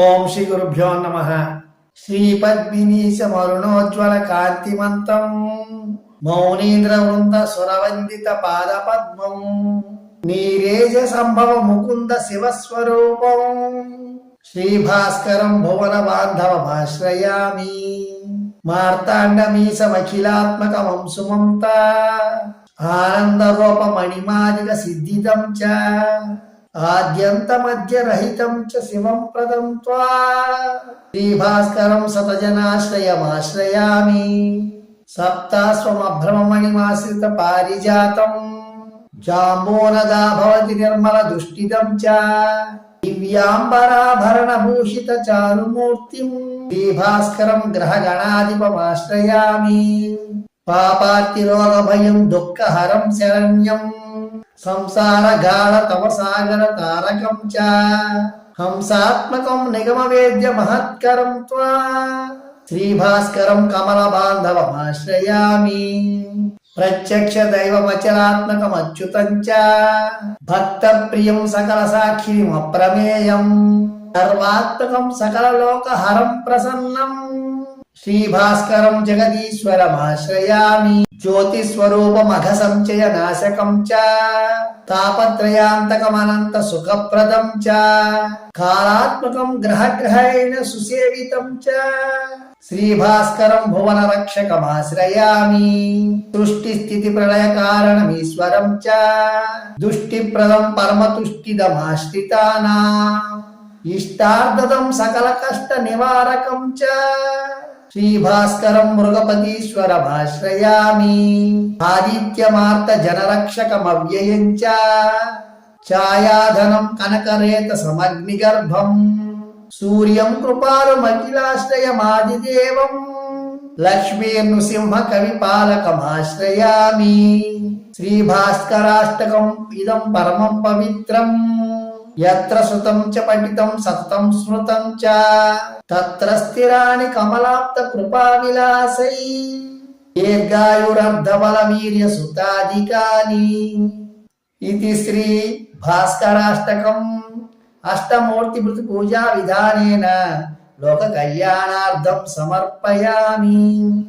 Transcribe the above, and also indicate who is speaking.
Speaker 1: ఓం శ్రీ గురుభ్యో నమ. శ్రీ పద్మినీశమరుణోజ్వల కాంతిమంతం మౌనీంద్ర వృంద సురవందిత పాద పద్మం నీరేజ సంభవ ముకుంద శివస్వరూపం శ్రీభాస్కరం భువన బాంధవ బాంధవమాశ్రయామి మార్తాండమీశమఖిలాత్మకమం సుమంత ఆనందరూపమణిమాదిక సిద్ధిదం చ ఆద్యంత చ శివం ప్రదం త్వా శ్రీభాస్కరం సతజనాశ్రయమాశ్రయామి సప్తాస్వమభ్రమమణిమాశ్రిత పారిజాతం జాంబోనగా భవతి నిర్మల దుష్టిదం చ దివ్యాంబరాభరణభూషిత చారుమూర్తిం శ్రీభాస్కరం గ్రహగణాధిపమాశ్రయామి పాపార్తిరోగభయం దుఃఖహరం శరణ్యం సంసార గాఢ తవ సాగర తారకం చ. హంసాత్మకం నిగమ వేద్య మహత్కరం త్వా. శ్రీభాస్కరం కమల బాంధవమాశ్రయామి ప్రత్యక్ష దైవమచరాత్మకం అచ్యుతం చ భక్త ప్రియం సకల సాక్షిం అప్రమేయం సర్వాత్మకం సకల లోక హరం ప్రసన్నం. శ్రీభాస్కరం జగదీశ్వరమాశ్రయామి జ్యోతిస్వరూపమఘ సంచయ నాశకం చ తాపత్రయాంతకమనంత సుఖప్రదం చ కాలాత్మకం గ్రహగ్రహేణ సుసేవితం చ శ్రీభాస్కరం భువన రక్షకమాశ్రయామి సృష్టి స్థితి ప్రళయ కారణమీశ్వరం చ దుష్టిప్రదం పరమతుష్టిదమాశ్రితానా ఇష్టార్థదం సకల కష్ట నివారకం చ. శ్రీభాస్కరం మృగపతీశ్వర భాశ్రయామి ఆదిత్యమార్త జనరక్షకమవ్యయం చ. ఛాయాధనం కనకరేత సమగ్నిగర్భం. సూర్యం కృపాలుమఖిలాశ్రయమాదిదేవం లక్ష్మీర్నృసింహ కవి పాలకమాశ్రయామి శ్రీభాస్కరాష్టకం ఇదం పరమం పవిత్రం. యత్ర సుతం చ పఠితం సతతం స్మృతం చ. తత్ర స్థిరాని కమలాప్త కృపా విలాసై. దీర్ఘాయురర్ధబల వీర్య సుతాధికాని ఇది శ్రీ భాస్కరాష్టకం. అష్టమూర్తి మృతి పూజా విధానేన. లోక కళ్యాణార్థం సమర్పయామి.